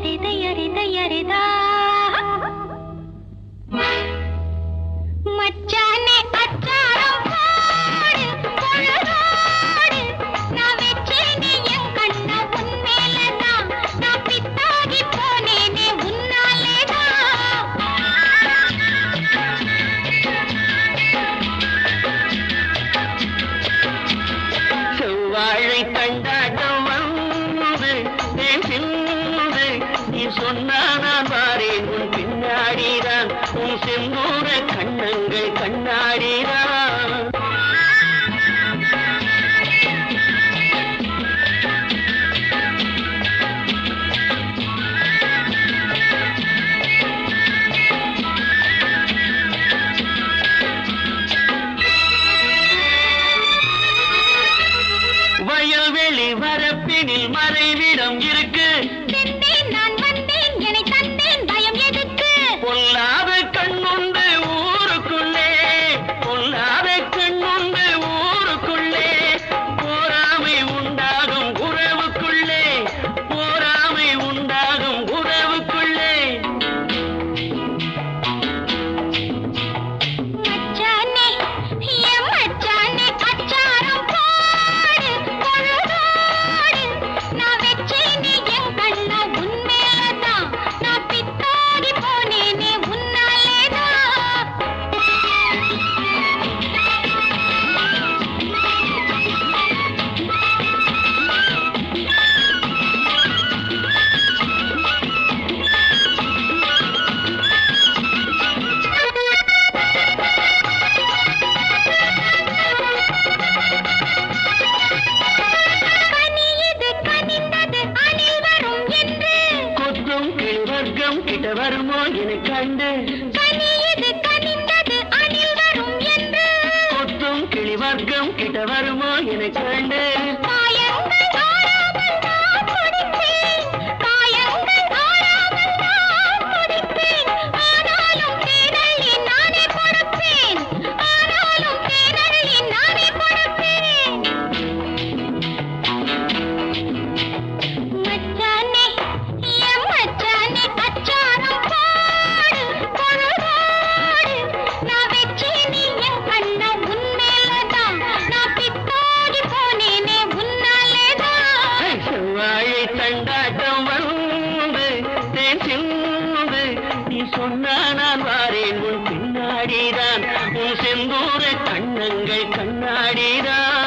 எரிதை எரிதை எரிதா மச்சானே அச்சாரம் போடு பொழுதோடு நான் வெச்சேனே என் கண்ண உன் மேலதான் நான் பித்தாகி போனேனே உன்னாலேதான் செவ்வாழை தண்டா செந்தூர கண்ணங்கள் கண்ணாடிரா. வயல்வெளி வரப்பினில் மறைவிடம் இரு சொர்க்கம் கிட்ட வருமோ என கண்டு. கொத்தும் கிளி வர்க்கம் கிட்ட வருமோ என கண்டு. பாரேன் உன் பின்னாடிதான். உன் செந்தூர கண்ணங்கள் கண்ணாடிதான்.